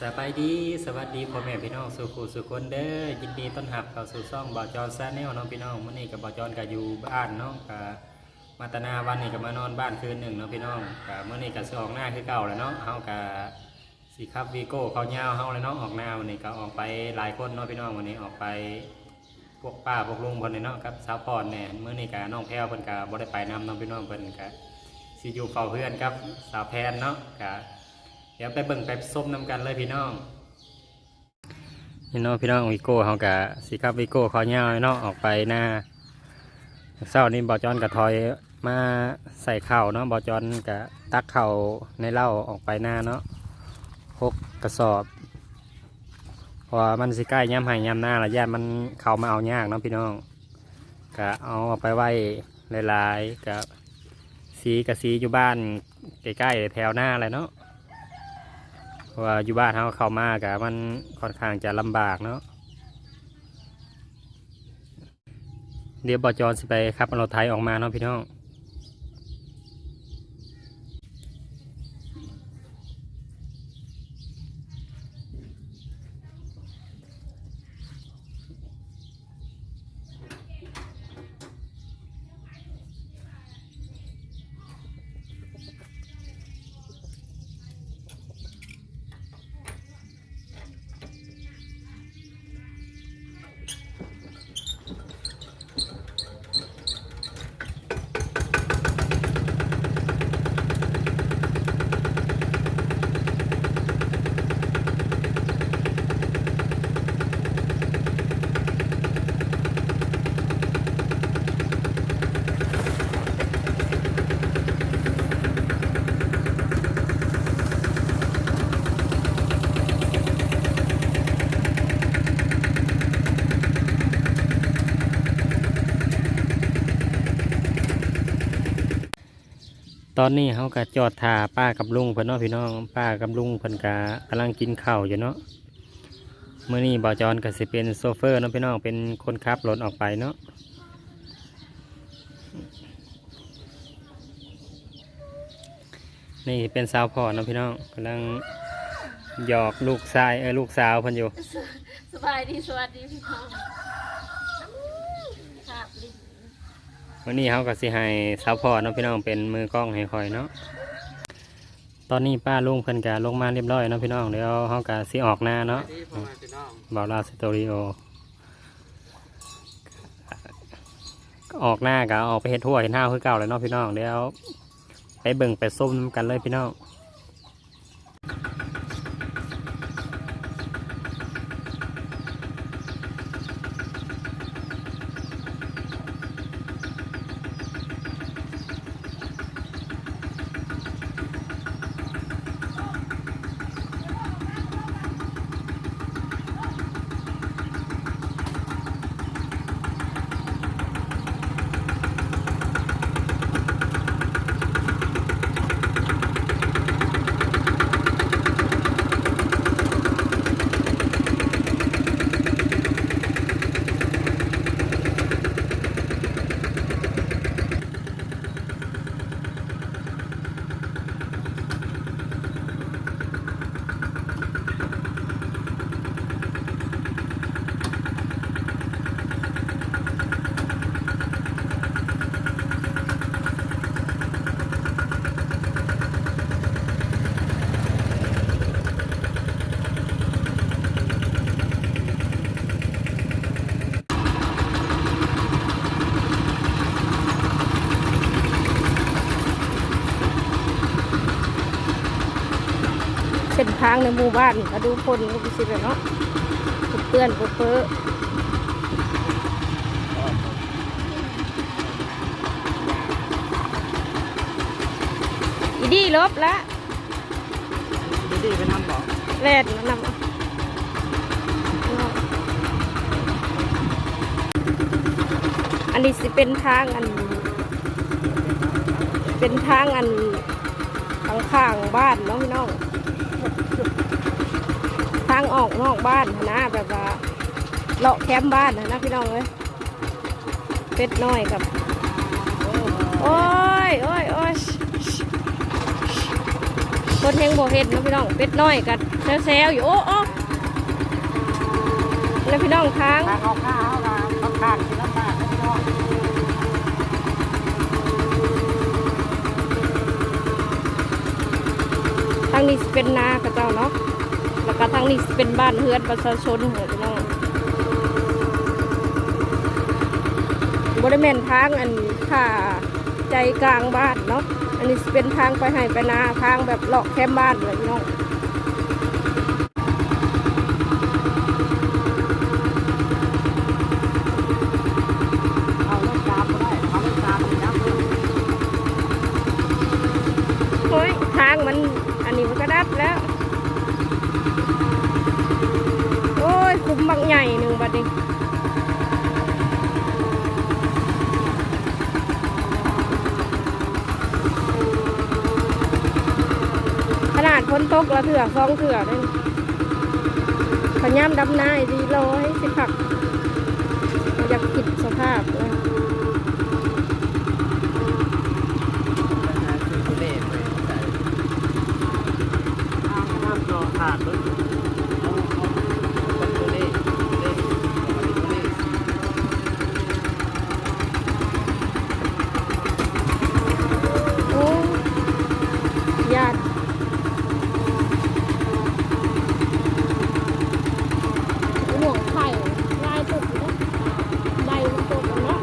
สบายดีสวัสดีพ่อแม่พี่น้องสุขุสุขคนเด้อยินดีต้อนรับเข้าสู่ช่องบ่าจอนซาแนลเนาะพี่น้องมื้อนี้กับบ่าจอนก็อยู่บ้านเนาะก็มาตนาวันนี้ก็มานอนบ้านคืนหนึ่งเนาะพี่น้องก็มื้อนี้ก็สิออกหน้าคือเก่าแล้วเนาะเฮาก็สิขับวีโก้เขายาวเฮาเลยเนาะออกหน้าวันนี้ก็ออกไปหลายคนเนาะพี่น้องวันนี้ออกไปพวกป้าพวกลุงเพิ่นเนาะครับสาวพรเนี่ยมื้อนี้ก็น้องแพรวเพิ่นก็บ่ได้ไปนำเนาะพี่น้องเพิ่นก็สิอยู่เฝ้าเพื่อนครับสาวแพนเนาะก็เดี๋ยวไปเบิ่งไปส้มน้ำกันเลยพี่น้องพี่น้องพี่น้องวิโก้เขากะสิครับวิโก้เขาเงาวเนาะออกไปหน้าเศร้านี่บอจอนกับทอยมาใส่เข้าเนาะบอจอนกับตักเข้าในเหล้าออกไปหน้าเนาะหกกระสอบเพราะมันสิใกล้ย่ำห้ย่ำหน้าละย่มันเข้ามาเอายากเนาะพี่น้องกะเอาไปไว้หลายๆกับสีกับสีอยู่บ้านใกล้ๆแถวหน้าเลยเนาะ เพราะว่าอยู่บ้านเขาเข้ามากะมันค่อนข้างจะลำบากเนาะเดี๋ยวบอจอนสิไปครับราไทยออกมาเนาะพี่น้อง ตอนนี้เขาก็จอดท่าป้ากับลุงเพิ่นเนาะพี่น้องป้ากับลุงเพิ่นกะกำลังกินข้าวอยู่เนาะเมื่อนี้บอจอนก็สิเป็นโซเฟอร์เนาะพี่น้องเป็นคนขับรถออกไปเนาะนี่เป็นสาวพ่อเนาะพี่น้องกำลังหยอกลูกชายเออลูกสาวเพิ่นอยู่สบายดีสวัสดีพี่น้องครับลิน วันนี้เขาก็สิให้สาวพอเนาะพี่น้องเป็นมือกล้องให้คอยเนาะตอนนี้ป้าลุงเพิ่นกะลงมาเรียบร้อยเนาะพี่น้องเดี๋ยวเขากะสิออกหน้าเนาะที่พ่อกลาสตอริโอออกหน้ากะออกไปเฮ็ดทั่วเห็นห้าวคือเก่าเลยเนาะพี่น้องเดี๋ยวไปเบิ่งไปส้มกันเลยพี่น้องางในหมู่บ้านมาดูคนก็ไปสิเลยเนาะเปื้อนเปื้ออีดีลบละดีดีไปนำบอกแลดนำเอาอันนี้สิเป็นทางอัน เป็นทางอันข้างๆบ้านเน้องพี่น้องทางออกนอกบ้านหั้นนะแบบว่าเลาะแคมป์บ้านนะนะพี่น้องเอ้ยเป็ดน้อยกับ โอ้ยโอ้ยโอ้ยคนแหงบ่เห็นเนาะพี่น้องเป็ดน้อยกันแซวๆอยู่โอ้โอ้แล้วพี่น้องทางทางเอาข้าวเอาข้างข้างที่ลำบากนะพี่น้องทางนี้สิเป็นนากับเจ้าเนาะ แล้วก็ทางนี้เป็นบ้านเฮือนประชาชนเหรอพี่น้องบริเวณทางอันค่าใจกลางบ้านเนาะ อันนี้เป็นทางไปให้ไปนาทางแบบเลาะแคมบ้านเลยพี่น้องเอาเล่าได้เอาเล่ามเลยนะโอ้ยทางมันอันนี้มันก็ดับแล้ว โอ้ยคุ้มบักใหญ่หนึ่งบัดนี้ขนาดพ้นตกละเถื่อฟองเถื่อเลยพยายามดำน้าดีร้อยสิผักอยากกิดสภาพเลย คือตัวเลขเลยใส่น้ำน้ำตัวขาดเลยเอาเอาเอาตัวเลขตัวเลขเอามาตัวเลข โอ้ญาติห่วงไข่ลายตุกเนาะใบมันตุกเนาะ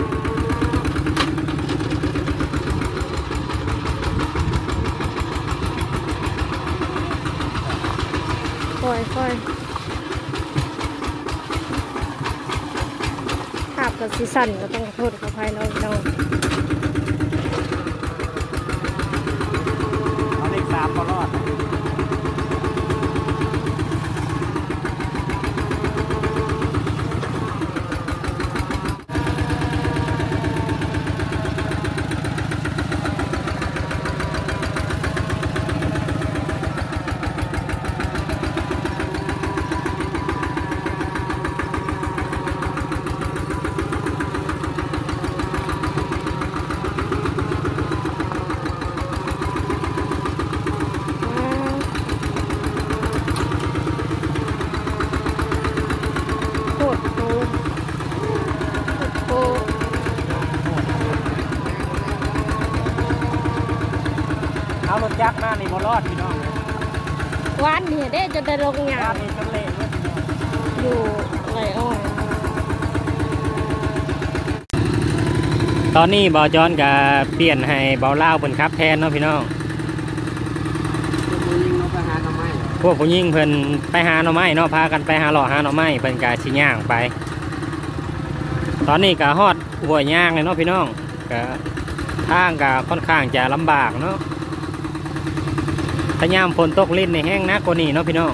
ค่อยค่อย ภาพกับซีสันก็ต้องขอโทษขออภัยเนาะพี่น้อง เอาเลขสามก็รอด โคตรโหโห เอารถจักรหน้านี่บ่รอดพี่น้องเลย วันนี้ได้ จะได้ลงงาบ้านนนี้จนเละเลยพี่น้องอยู่ไรอ้อยตอนนี้บอจอนก็เปลี่ยนให้เบาเล่าวเพิ่นครับแทนเนาะพี่น้องมือยิงนกไปหาทำไมพวกผู้หญิงเพิ่นไปหาหน่อไม้เนาะพากันไปหาหล่อหาหน่อไม้เพิ่นก็สิย่างไป ตอนนี้ก็ฮอดหัวย่างเลยเนาะพี่น้องก็ทางก็ค่อนข้างจะลำบากเนาะ ถ้ายามฝนตกลิ้นในแห้งนักกว่านี้เนาะพี่น้อง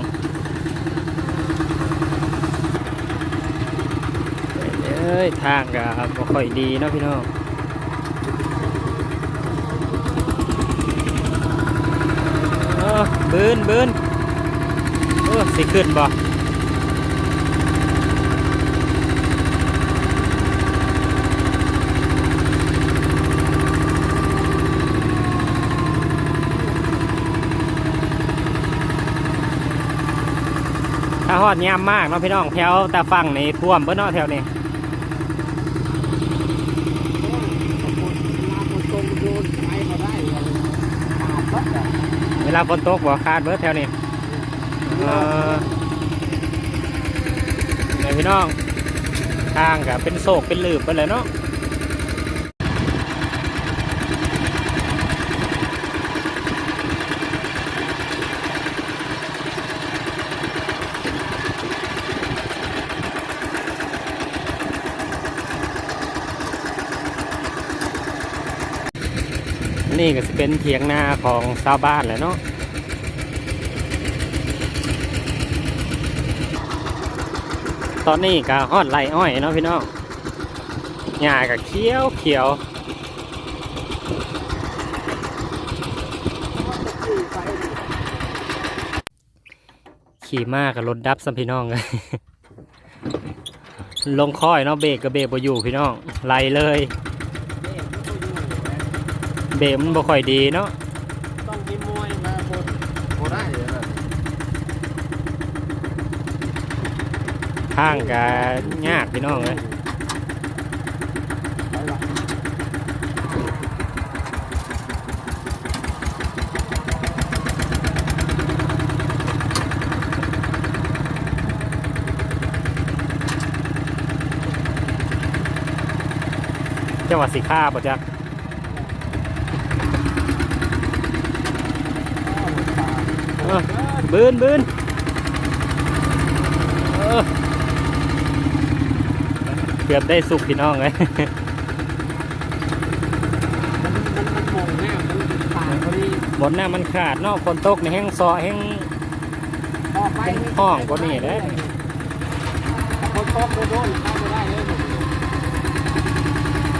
เอ้ยทางก็บ่ค่อยดีเนาะพี่น้องเออบืนบืนเออสิขึ้นบ่ ถ้าฮอดยามมากเนาะพี่น้องแถวตาฟังในท่วมเบิดเนาะแถวนี้ขอบคุณมาคนตรงโยเวลาฝนตกบ่คาดเบิดแถวนี้เออเนี่ยพี่น้องทางก็เป็นโศกเป็นลืบไปเลยเนาะ นี่ก็จะเป็นเถียงนาของชาวบ้านแหละเนาะตอนนี้ก็ฮอดไรอ้อยเนาะพี่น้องหญ้าก็เขียวเขียวขี่มากกับรถดับสัมพี่น้องเลยลงค่อยเนาะเบรกกับเบรกบ่อยู่พี่น้องไล่เลย ตะมันบ่ค่อยดีเนาะต้องกินมวยมาบนโคได้เลยนะางก็ยากพี่น้องเลยจังหวัดสีข้าบ่จ๊ะ บืนบืนเกือบได้สุกพี่น้องเลยมันมันมันมองบ่อดีบนหน้ามันขาดนาะฝนตกในแห้งซอแห้งต่อไปเป็นห้องกว่านี้เด้อคนตกโดนเข้าไม่ได้เลย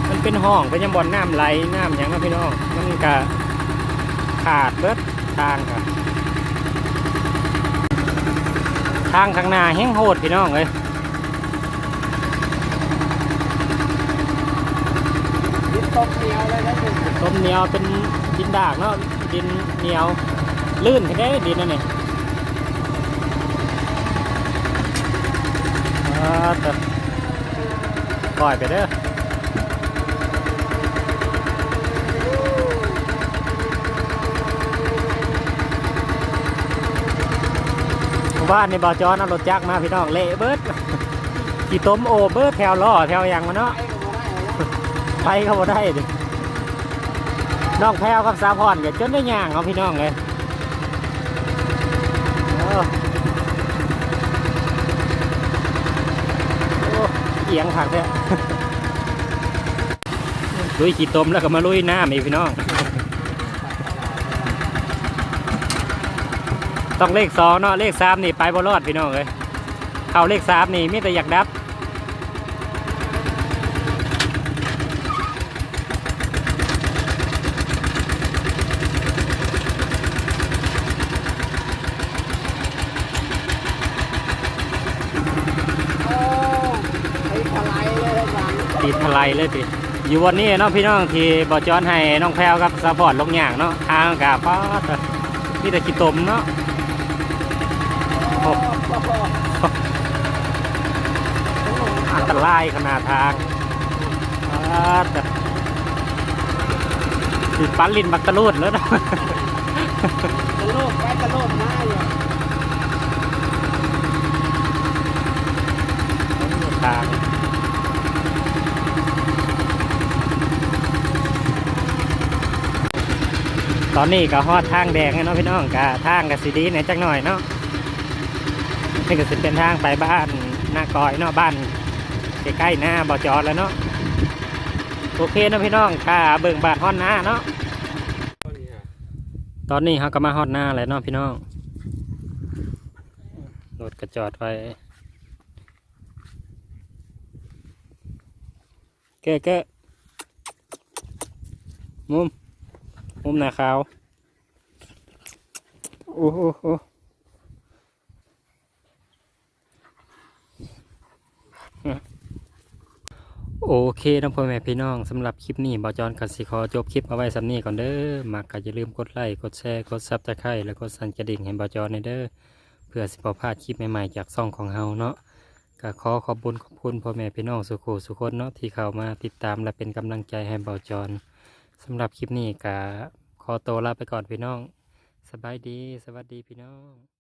มันเป็นห้องเป็นยังบอนน้ำไหลน้ำหยังเนาะพี่น้องมันก็ขาดเบิดทางค่ะ ทางข้างหน้าแห้งโหดพี่น้องเลยดินต้มเหนียวเลยนะดินต้มเหนียวเป็นดินดากเนาะดินเหนียวลื่นแค่ได้ดินนั่นเองอ่าแต่ปล่อยไปเด้อ บ้านในบ่อจอนเอารถจักรมาพี่น้องเละเบิดขี่ต้มโอเบิดแถวล้อแถวยังมาเนาะไอ้ก็บ่ได้เลยไปก็บ่ได้ดิน้องแพวกับสาพรก็จนได้ย่างเอาพี่น้องเลยเอียงผักแท้ลุยขี้ตมแล้วก็มาลุยน้ำอีกพี่น้อง ต้องเลขสองเนาะเลขสามนี่ไปบ่รอดพี่น้องเลยเข้าเลขสามนี่มีแต่อยากดับโอ้ไอ้พลายเลยอาจารย์ตีทลายเลยติอยู่วันนี้เนาะพี่น้องที่บอจอนให้น้องแพรวกับสปอร์ตลงอย่างเนาะทางกาป้าดมีแต่ขี้ตมเนาะโอ้ อันตรายขนาดทางป้าดติดปั้นลินบักตะลูดแล้วนะตะโลกไปตะโลกมาอยู่ทางตอนนี้ก็ฮอดทางแดงเนาะพี่น้องกะทางกับสีดีในอยจักหน่อยเนาะนี่ก็สิเป็นทางไปบ้านหน้ากอยเนาะบ้าน ใกล้ๆหน้าบ่อจอดแล้วเนาะโอเคนะพี่น้องค่ะเบิ่งบานฮอดหน้าเนาะตอนนี้เขาก็มาฮอดหน้าแล้วเนาะพี่น้องรถก็จอดไว้แก้แก้มุม มุมหนาขาว โอ้โหโอ้ โอเคนะพ่อแม่พี่น้องสำหรับคลิปนี้บอจอนกัสิขอจบคลิปเอาไว้สำนี้ก่อนเด้อมักก็อย่าลืมกดไลค์กดแชร์กดซับสไครต์แล้วก็สั่นกระดิ่งให้บอจอนในเด้อเพื่อสิบพลาดคลิปใหม่ๆจากซ่องของเฮาเนาะก็ขอขอบคุญขอบคุณพ่อแม่พี่น้องสุขสุคนเนาะที่เข้ามาติดตามและเป็นกำลังใจให้บอจอนสำหรับคลิปนี้ก็ขอโตวลาไปก่อนพี่น้อง สบายดี สวัสดีพี่น้อง